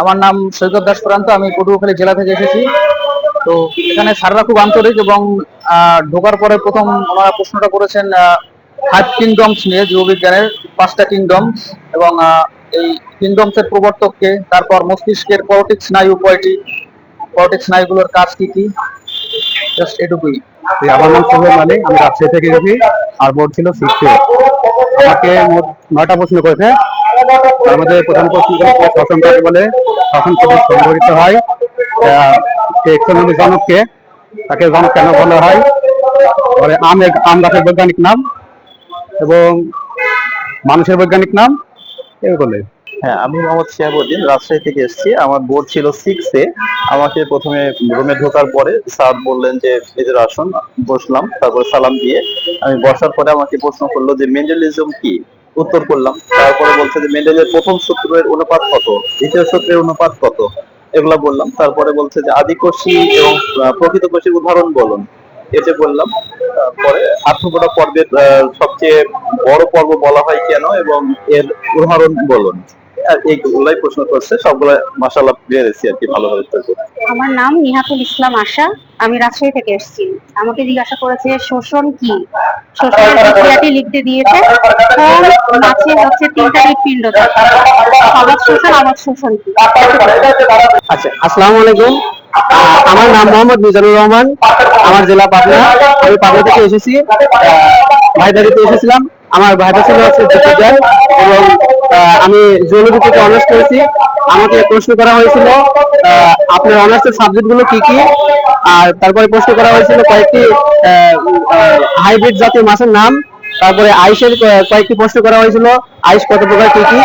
আমার নাম সৈকত দাস প্রান্ত, আমি পটুয়াখালী জেলা থেকে এসেছি। তো এখানে স্যাররা খুব আন্তরিক এবং ঢোকার পরে প্রথম ওনারা প্রশ্নটা করেছেন ফাইভ কিংডমস নিয়ে জীববিজ্ঞানের পাঁচটা কিংডমস এবং এই কিংডমস এর প্রবর্তককে তারপর মস্তিষ্কের পরটিক স্নায়ু কয়টি পরটিক স্নায়ুগুলোর কাজ কি কি জাস্ট এটুকুই। আমার নাম আমি রাজশাহী থেকে এসেছি, আর বোর্ড ছিল সিক্সে আমাকে নয়টা প্রশ্ন করেছে। তার মধ্যে প্রধান প্রশ্ন শ্বসন কাকে বলে। শ্বসন প্রদেশ সংগঠিত হয়। এক্সোনমিক জনককে, তাকে জনক কেন বলা হয়? পরে আম আম গাছের বৈজ্ঞানিক নাম এবং মানুষের বৈজ্ঞানিক নাম এগুলো হ্যাঁ আমি মোহাম্মদ শিহাবুদ্দিন রাজশাহী থেকে এসেছি। আমার বোর্ড ছিল সিক্স এ। আমাকে প্রথমে রুমে ঢোকার পরে স্যার বললেন যে নিজের আসন, বসলাম। তারপরে সালাম দিয়ে আমি বসার পরে আমাকে প্রশ্ন করল যে, মেন্ডেলিজম কি? উত্তর করলাম। তারপরে বলছে যে, মেন্ডেলের প্রথম সূত্রের অনুপাত কত? দ্বিতীয় সূত্রের অনুপাত কত? এগুলা বললাম। তারপরে বলছে যে আদিকোষী এবং প্রকৃত কোষীর উদাহরণ বলুন। এতে বললাম। তারপরে আর্থপোড়া পর্বের সবচেয়ে বড় পর্ব বলা হয় কেন এবং এর উদাহরণ বলুন। এইগুলাই প্রশ্ন করছে সবগুলো মাসাল্লাহ পেরেছি আর কি ভালোভাবে। আমার নাম নিহাতুল ইসলাম আশা আমি রাজশাহী থেকে এসেছি। আমাকে জিজ্ঞাসা করেছে শোষণ কি? শোষণের প্রক্রিয়াটি লিখতে দিয়েছে কোন মাছে হচ্ছে তিনটা হৃৎপিণ্ড শোষণ আবাদ শোষণ কি? আচ্ছা আসসালামু আলাইকুম। আমার নাম মোহাম্মদ মিজানুর রহমান। আমার জেলা পাবনা। আমি পাবনা থেকে এসেছি। ভাইদারিতে এসেছিলাম। আমার ভাইদা ছিল হচ্ছে এবং আমি থেকে অনার্স করেছি। আমাকে প্রশ্ন করা হয়েছিল আপনার অনার্সের সাবজেক্টগুলো কি কি? আর তারপরে প্রশ্ন করা হয়েছিল কয়েকটি হাইব্রিড জাতীয় মাছের নাম। তারপরে আইসের কয়েকটি প্রশ্ন করা হয়েছিল, আইস কত প্রকার, কি কি?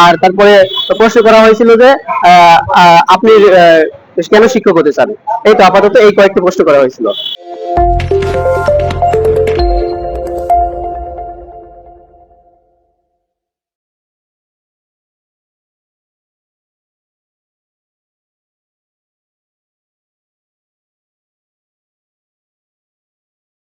আর তারপরে প্রশ্ন করা হয়েছিল যে আপনি কেন শিক্ষক হতে চান? এই তো আপাতত এই কয়েকটি প্রশ্ন করা হয়েছিল।